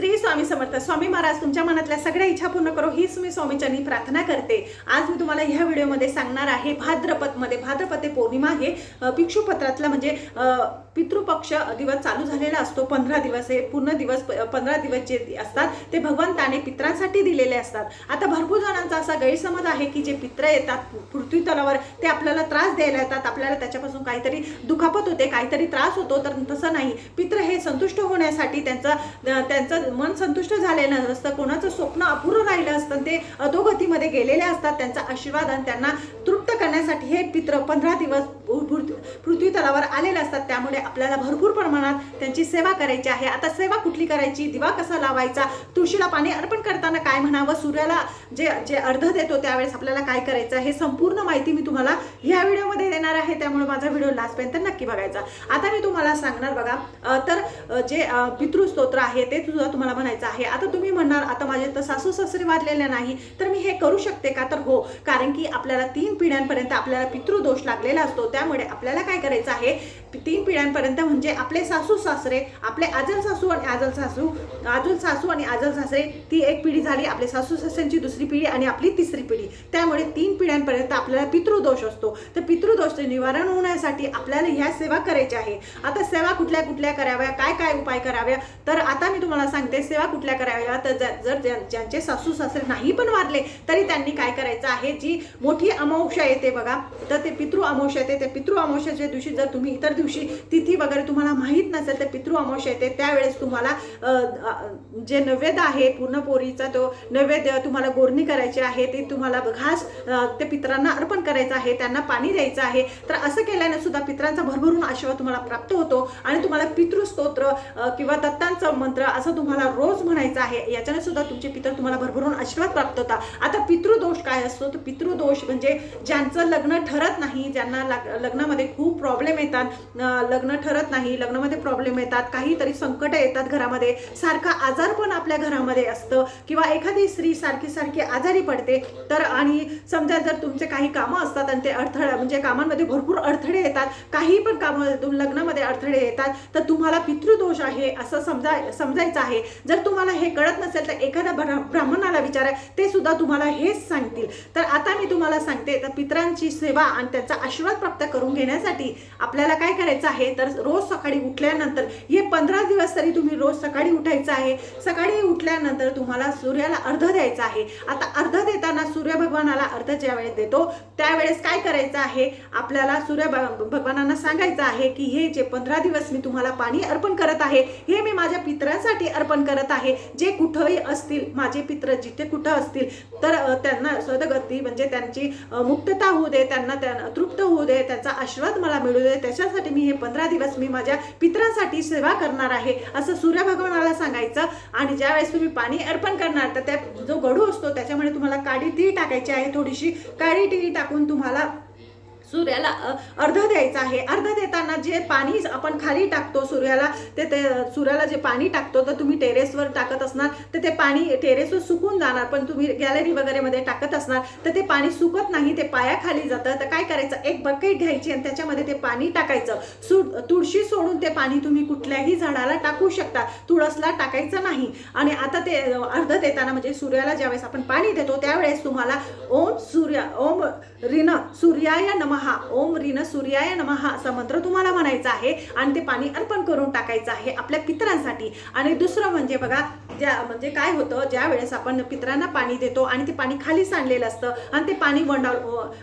श्री स्वामी समर्थ. स्वामी महाराज तुमच्या मनातल्या सगळ्या इच्छा पूर्ण करो हीच मी स्वामीच्यांनी प्रार्थना करते. आज मी तुम्हाला ह्या व्हिडिओमध्ये सांगणार आहे भाद्रपदमध्ये भाद्रपद ते पौर्णिमा हे भिक्षुपत्रातलं भिक्षुपत्रातला म्हणजे पितृपक्ष दिवस चालू झालेला असतो. पंधरा दिवस हे पूर्ण दिवस पंधरा दिवस जे असतात ते भगवंताने पित्रांसाठी दिलेले असतात. आता भरपूर जणांचा असा गैरसमज आहे की जे पित्र येतात पृथ्वी तलावर ते आपल्याला त्रास द्यायला येतात. आपल्याला त्याच्यापासून काहीतरी दुखापत होते काहीतरी त्रास होतो तर तसं नाही. पित्र हे संतुष्ट होण्यासाठी त्यांचं त्यांचं मन संतुष्ट झालेलं नसतं कोणाचं स्वप्न अपूर्ण राहिलं असतं ते अधोगतीमध्ये गेलेले असतात. त्यांचा आशीर्वाद आणि त्यांना तृप्त करण्यासाठी हे पित्र पंधरा दिवस पृथ्वी तलावर आलेले असतात. त्यामुळे आपल्याला भरपूर प्रमाणात त्यांची सेवा करायची आहे. आता सेवा कुठली करायची? दिवा कसा लावायचा? तुळशीला पाणी अर्पण करताना काय म्हणावं? सूर्याला जे जे अर्ध देतो त्यावेळेस आपल्याला काय करायचं हे संपूर्ण माहिती मी तुम्हाला ह्या व्हिडिओमध्ये देणार आहे. त्यामुळे माझा व्हिडिओ लास्टपर्यंत नक्की बघायचा. आता मी तुम्हाला सांगणार बघा तर जे पितृस्तोत्र आहे ते सुद्धा तुम्हाला म्हणायचं आहे. आता तुम्ही म्हणणार आता माझे तर सासू सासरे वाजलेले नाही तर मी हे करू शकते का? तर हो कारण की आपल्याला तीन पिढ्यांपर्यंत आपल्याला पितृदोष लागलेला असतो. त्यामुळे आपल्याला काय करायचं आहे? तीन पिढ्यांपर्यंत म्हणजे आपले सासू सासरे आपले आजल सासू आणि आजल सासू आजल सासू आणि आजल सासरे ती एक पिढी झाली आपले सासू सासऱ्यांची दुसरी पिढी आणि आपली तिसरी पिढी. त्यामुळे तीन पिढ्यांपर्यंत आपल्याला पितृदोष असतो. तर पितृदोष निवारण होण्यासाठी आपल्याला ह्या सेवा करायच्या आहे. आता सेवा कुठल्या कुठल्या कराव्या? काय काय उपाय कराव्या तर आता मी तुम्हाला सांगते सेवा कुठल्या कराव्या? तर जर ज्यांचे सासू सासरे नाही पण वारले तरी त्यांनी काय करायचं आहे? जी मोठी अमावस्या येते बघा तर ते पितृ अमावस्या येते. ते पितृ अमावस्याच्या दिवशी जर तुम्ही इतर दिवशी तिथी वगैरे तुम्हाला माहीत नसेल तर पितृ अमावस्या येते. त्यावेळेस तुम्हाला जे नैवेद्य आहे पूर्ण पोरीचा तो नैवेद्य तुम्हाला गोरणी करायची आहे ते तुम्हाला घास ते पितरांना अर्पण करायचं आहे त्यांना पाणी द्यायचं आहे. तर असं केल्याने सुद्धा पितरांचा भरभरून आशीर्वाद तुम्हाला प्राप्त होतो आणि तुम्हाला पितृस्तोत्र किंवा दत्तांचं मंत्र असं तुम्हाला रोज म्हणायचं आहे. याच्याने सुद्धा तुमचे पितर तुम्हाला भरभरून आशीर्वाद प्राप्त होता. आता पितृदोष काय असतो? तर पितृदोष म्हणजे ज्यांचं लग्न ठरत नाही ज्यांना लग्नामध्ये खूप प्रॉब्लेम येतात. लग्न ठरत नाही लग्नामध्ये प्रॉब्लेम येतात काहीतरी संकट येतात घरामध्ये. सारखा आजार पण आपल्या घरामध्ये असतं. किंवा एखादी स्त्री सारखी सारखी आजारी पडते तर आणि समजा जर तुमचे काही कामं असतात आणि ते अडथळा म्हणजे कामांमध्ये भरपूर अडथळे येतात काही पण कामं लग्नामध्ये अडथळे येतात तर तुम्हाला पितृदोष आहे असं समजा समजायचं आहे. जर तुम्हाला हे कळत नसेल तर एखाद्या ब्रा- ब्राह्मणाला विचारा ते सुद्धा तुम्हाला हेच सांगतील. तर आता मी तुम्हाला सांगते तर पितरांची सेवा आणि त्यांचा आशीर्वाद प्राप्त करून करण्यासाठी आपल्याला काय करायचं आहे? तर रोज सकाळी उठल्यानंतर हे पंधरा दिवस तरी तुम्ही रोज सकाळी उठायचं आहे. सकाळी उठल्यानंतर तुम्हाला सूर्याला अर्ध द्यायचं आहे. आता अर्ध देताना सूर्य भगवानाला अर्ध ज्या वेळेस देतो त्यावेळेस काय करायचं आहे? आपल्याला सूर्य भगवानांना सांगायचं आहे की हे जे पंधरा दिवस मी तुम्हाला पाणी अर्पण करत आहे हे मी माझ्या पित्रांसाठी अर्पण करत आहे. जे कुठंही असतील माझे पित्र जिथे कुठं असतील तर त्यांना सदगती म्हणजे त्यांची मुक्तता होऊ दे त्यांना त्यांना तृप्त होऊ दे त्यांचा आशीर्वाद मला मिळू दे त्याच्यासाठी मी हे पंधरा दिवस मी माझ्या पित्रांसाठी सेवा करणार आहे असं सूर्य भगवानाला सांगायचं. आणि ज्यावेळेस तुम्ही पाणी अर्पण करणार तर त्या जो गडू असतो त्याच्यामध्ये तुम्हाला काळी ती टाकायची आहे. थोडीशी काळी ती टाकून तुम्हाला सूर्याला अर्ध द्यायचं आहे. अर्ध देताना जे पाणी आपण खाली टाकतो सूर्याला ते ते सूर्याला जे पाणी टाकतो तर तुम्ही टेरेसवर टाकत असणार तर ते पाणी टेरेसवर सुकून जाणार पण तुम्ही गॅलरी वगैरेमध्ये टाकत असणार तर ते पाणी सुकत नाही ते पायाखाली जातं तर काय करायचं? एक बकेट घ्यायची आणि त्याच्यामध्ये ते पाणी टाकायचं. सु तुळशी सोडून ते पाणी तुम्ही कुठल्याही झाडाला टाकू शकता. तुळसला टाकायचं नाही. आणि आता ते अर्ध देताना म्हणजे सूर्याला ज्यावेळेस आपण पाणी देतो त्यावेळेस तुम्हाला ओम सूर्य ओम रिन सूर्याय नमहा ओम रिन सूर्याय नमहा असा मंत्र तुम्हाला म्हणायचा आहे आणि ते पाणी अर्पण करून टाकायचं आहे आपल्या पितरांसाठी. आणि दुसरं म्हणजे बघा ज्या म्हणजे काय होतं ज्या वेळेस आपण पितरांना पाणी देतो आणि ते पाणी खाली सांडलेलं असतं आणि ते पाणी वंडाल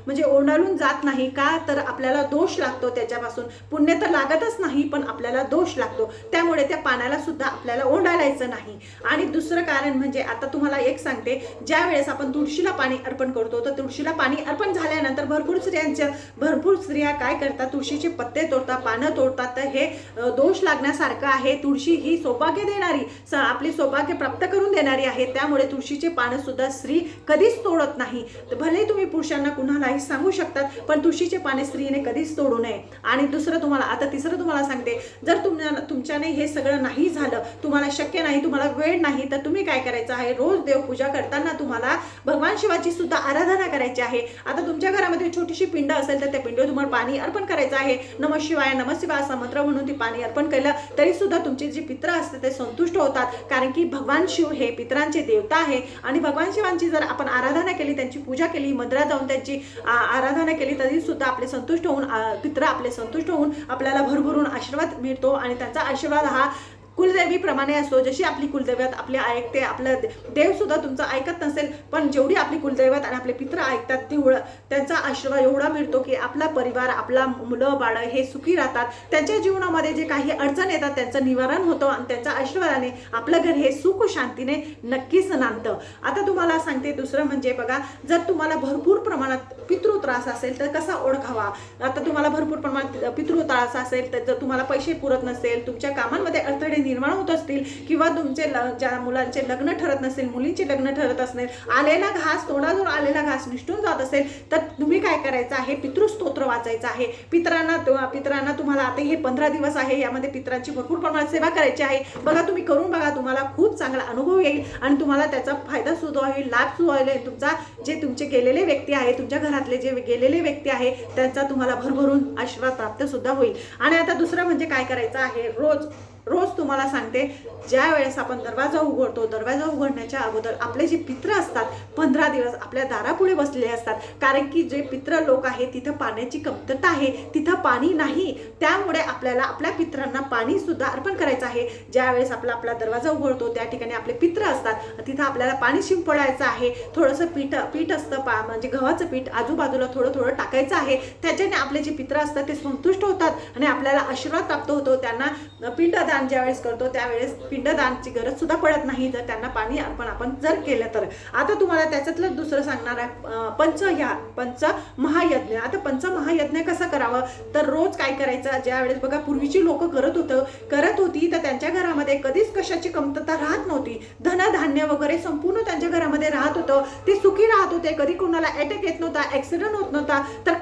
म्हणजे ओंडाळून जात नाही का तर आपल्याला दोष लागतो त्याच्यापासून. पुण्य तर लागतच नाही पण आपल्याला दोष लागतो. त्यामुळे त्या पाण्याला सुद्धा आपल्याला ओंडाळायचं नाही. आणि दुसरं कारण म्हणजे आता तुम्हाला एक सांगते. ज्या वेळेस आपण तुळशीला पाणी अर्पण करतो तर तुळशीला पाणी अर्पण झाल्यानंतर भरपूर स्त्रियांच्या भरपूर स्त्रिया काय करतात? तुळशीचे पत्ते तोडतात पानं तोडतात. तर हे दोष लागण्यासारखं आहे. तुळशी ही सौभाग्य देणारी स- आपली सौभाग्य प्राप्त करून देणारी आहे. त्यामुळे तुळशीचे पानं सुद्धा स्त्री कधीच तोडत नाही. भले तुम्ही पुरुषांना कुणालाही सांगू शकतात पण तुळशीचे पाने स्त्रीने कधीच तोडू नये. आणि दुसरं तुम्हाला आता तिसरं तुम्हाला सांगते. जर तुमच्या तुमच्याने हे सगळं नाही झालं तुम्हाला शक्य नाही तुम्हाला वेळ नाही तर तुम्ही काय करायचं आहे? रोज देवपूजा करताना तुम्हाला भगवान शिवाची सुद्धा आराधना करायची आहे. आता तुमच्या घरामध्ये छोटीशी पिंड असेल असेल तर त्या पिंडोधूमर पाणी अर्पण करायचं आहे. नम शिवाय नम शिवाय असा मंत्र म्हणून ती पाणी अर्पण केलं तरी सुद्धा तुमचे जे पित्र असते ते संतुष्ट होतात. कारण की भगवान शिव हे पित्रांचे देवता आहे. आणि भगवान शिवांची जर आपण आराधना केली त्यांची पूजा केली मंदिरात जाऊन त्यांची आराधना केली तरी सुद्धा आपले संतुष्ट होऊन पित्र आपले संतुष्ट होऊन आपल्याला भरभरून आशीर्वाद मिळतो. आणि त्यांचा आशीर्वाद हा कुलदेवीप्रमाणे असतो जशी आपली कुलदैवत आपले ऐकते आपलं देवसुद्धा तुमचं ऐकत नसेल पण जेवढी आपली कुलदैवत आणि आपले पित्र ऐकतात तेवढं त्यांचा आशीर्वाद एवढा मिळतो की आपला परिवार आपला मुलं बाळं हे सुखी राहतात. त्यांच्या जीवनामध्ये जे काही अडचण येतात त्यांचं निवारण होतं आणि त्यांच्या आशीर्वादाने आपलं घर हे सुख शांतीने नक्कीच नांदतं. आता तुम्हाला सांगते दुसरं म्हणजे बघा जर तुम्हाला भरपूर प्रमाणात पितृ त्रास असेल तर कसा ओळखावा? आता तुम्हाला भरपूर प्रमाणात पितृ त्रास असेल तर जर तुम्हाला पैसे पुरत नसेल तुमच्या कामांमध्ये अडथळे निर्माण होत असतील किंवा तुमचे ल ज्या मुलांचे लग्न ठरत नसेल मुलींचे लग्न ठरत असेल आलेला घास तोंडाजवळ आलेला घास निष्ठून जात असेल तर तुम्ही काय करायचं आहे? पितृस्तोत्र वाचायचं आहे. पितरांना पितरांना तुम्हाला आता हे पंधरा दिवस आहे यामध्ये पितरांची भरपूर प्रमाणात सेवा करायची आहे. बघा तुम्ही करून बघा तुम्हाला खूप चांगला अनुभव येईल आणि तुम्हाला त्याचा फायदा सुद्धा होईल लाभ सुद्धा होईल. तुमचा जे तुमचे गेलेले व्यक्ती आहे तुमच्या घरात घरातले जे गेलेले व्यक्ती आहे त्यांचा तुम्हाला भरभरून आशीर्वाद प्राप्त सुद्धा होईल. आणि आता दुसरं म्हणजे काय करायचं आहे? रोज रोज तुम्हाला सांगते ज्या वेळेस आपण दरवाजा उघडतो दरवाजा उघडण्याच्या अगोदर आपले जे पित्र असतात पंधरा दिवस आपल्या दारापुढे बसलेले असतात. कारण की जे पित्र लोक आहेत तिथं पाण्याची कमतरता आहे तिथं पाणी नाही. त्यामुळे आपल्याला आपल्या पित्रांना पाणीसुद्धा अर्पण करायचं आहे. ज्या वेळेस आपला आपला दरवाजा उघडतो त्या ठिकाणी आपले पित्र असतात. तिथं आपल्याला पाणी शिंपडायचं आहे. थोडंसं पीठ पीठ असतं पा म्हणजे गव्हाचं पीठ आजूबाजूला थोडं थोडं टाकायचं आहे. त्याच्याने आपले जे पित्र असतात ते संतुष्ट होतात. आणि आपल्याला आशीर्वाद प्राप्त होतो. त्यांना पीठ पिंडदान ज्यावेळेस करतो त्यावेळेस पिंडदानची गरज सुद्धा पडत नाही. जर त्यांना पाणी अर्पण आपण जर केलं तर. आता तुम्हाला त्याच्यातलं दुसरं सांगणार आहे पंच ह्या पंच महायज्ञ. आता पंच महायज्ञ कसं करावं? तर रोज काय करायचं? ज्यावेळेस बघा पूर्वीची लोक करत होतं करत होती तर त्यांच्या घरामध्ये कधीच कशाची कमतरता राहत नव्हती. धनधान्य वगैरे संपूर्ण त्यांच्या घरामध्ये राहत होतं. ते सुखी राहत होते. कधी कोणाला अटॅक येत नव्हता ऍक्सिडेंट होत नव्हता. तर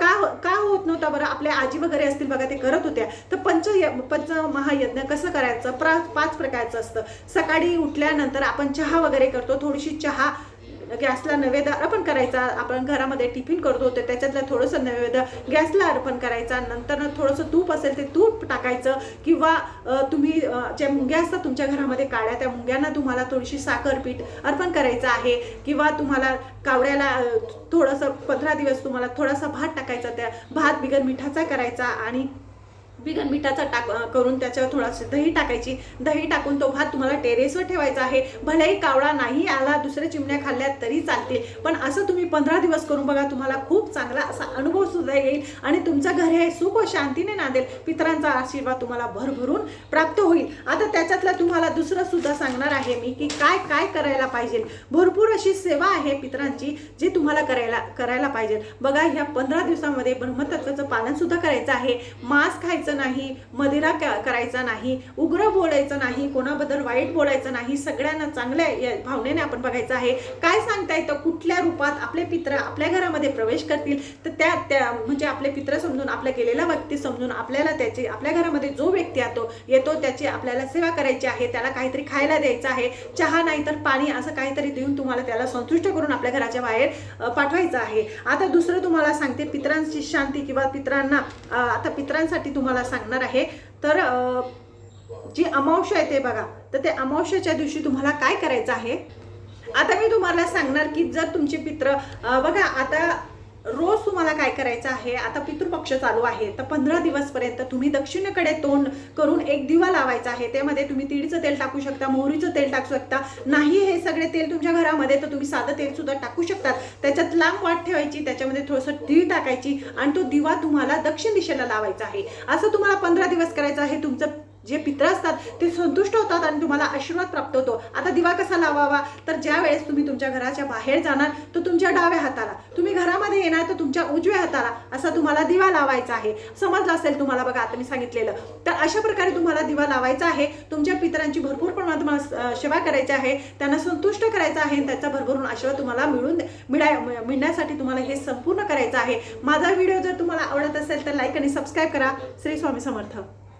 का बरं आपल्या आजी वगैरे असतील बघा ते करत होत्या. तर पंच पंच महायज्ञ कसं करायचं? प्रा पाच प्रकारचं असतं. सकाळी उठल्यानंतर आपण चहा वगैरे करतो थोडीशी चहा गॅसला नैवेद्य अर्पण करायचा. आपण घरामध्ये टिफिन करतो तर त्याच्यातलं थोडंसं नैवेद्य गॅसला अर्पण करायचा. नंतर थोडंसं तूप असेल ते तूप टाकायचं. किंवा तुम्ही ज्या मुंग्या असतात तुमच्या घरामध्ये काळ्या त्या मुंग्यांना तुम्हाला थोडीशी साखरपीठ अर्पण करायचं आहे. किंवा तुम्हाला कावड्याला थोडंसं पंधरा दिवस तुम्हाला थोडासा भात टाकायचा. त्या भात बिगर मिठाचा करायचा. आणि बिगन मिठाचा टाक करून त्याच्यावर थोडासा दही टाकायची. दही टाकून तो भात तुम्हाला टेरेसवर ठेवायचा आहे. भलेही कावळा नाही आला दुसऱ्या चिमण्या खाल्ल्या तरी चालतील. पण असं तुम्ही पंधरा दिवस करून बघा तुम्हाला खूप चांगला असा अनुभव सुद्धा येईल आणि तुमचं घर हे सुख व शांतीने नांदेल. पितरांचा आशीर्वाद तुम्हाला भरभरून प्राप्त होईल. आता त्याच्यातलं तुम्हाला दुसरं सुद्धा सांगणार आहे मी की काय काय करायला पाहिजे. भरपूर अशी सेवा आहे पितरांची जी तुम्हाला करायला करायला पाहिजे. बघा ह्या पंधरा दिवसामध्ये ब्रह्मतत्वाचं पालन सुद्धा करायचं आहे. मांस खायचं नाही मदिरा करायचा नाही उग्र बोलायचं नाही कोणाबद्दल वाईट बोलायचं नाही सगळ्यांना चांगल्या या भावनेने आपण बघायचं आहे. काय सांगता येतं कुठल्या रूपात आपले पित्र आपल्या घरामध्ये प्रवेश करतील? तर त्या त्या म्हणजे आपले पित्र समजून आपल्या गेलेला व्यक्ती समजून आपल्याला त्याची आपल्या घरामध्ये जो व्यक्ती येतो येतो त्याची आपल्याला सेवा करायची आहे त्याला काहीतरी खायला द्यायचं आहे. चहा नाही तर पाणी असं काहीतरी देऊन तुम्हाला त्याला संतुष्ट करून आपल्या घराच्या बाहेर पाठवायचं आहे. आता दुसरं तुम्हाला सांगते पितरांची शांती किंवा पितरांना आता पितरांसाठी तुम्हाला सांगणार आहे. तर जी अमावस्या आहे ते बघा. तर ते अमावस्याच्या दिवशी तुम्हाला काय करायचं आहे? आता मी तुम्हाला सांगणार की जर तुमचे पित्र बघा आता रोज तुम्हाला काय करायचं आहे? आता पितृपक्ष चालू आहे तर पंधरा दिवसपर्यंत तुम्ही दक्षिणेकडे तोंड करून एक दिवा लावायचा आहे. त्यामध्ये तुम्ही तिळीचं तेल टाकू शकता मोहरीचं तेल टाकू शकता. नाही हे सगळे तेल तुमच्या घरामध्ये तर तुम्ही साधं तेल सुद्धा टाकू शकतात. त्याच्यात लांब वाट ठेवायची त्याच्यामध्ये थोडंसं तीळ टाकायची आणि तो दिवा तुम्हाला दक्षिण दिशेला लावायचा आहे. असं तुम्हाला पंधरा दिवस करायचं आहे तुमचं जे पित्र असतात ते संतुष्ट होतात आणि तुम्हाला आशीर्वाद प्राप्त होतो. आता दिवा कसा लावावा? तर ज्या वेळेस तुम्ही तुमच्या घराच्या बाहेर जाणार तर तुमच्या डाव्या हाताला. तुम्ही घरामध्ये येणार तर तुमच्या उजव्या हाताला. असा तुम्हाला दिवा लावायचा आहे. समजलं असेल तुम्हाला बघा आता मी सांगितलेलं. तर अशा प्रकारे तुम्हाला दिवा लावायचा आहे. तुमच्या पितरांची भरपूर प्रमाणात तुम्हाला सेवा करायची आहे. त्यांना संतुष्ट करायचं आहे आणि त्याचा भरभरून आशीर्वाद तुम्हाला मिळून मिळाय मिळण्यासाठी तुम्हाला हे संपूर्ण करायचं आहे. माझा व्हिडिओ जर तुम्हाला आवडत असेल तर लाईक आणि सबस्क्राईब करा. श्री स्वामी समर्थ.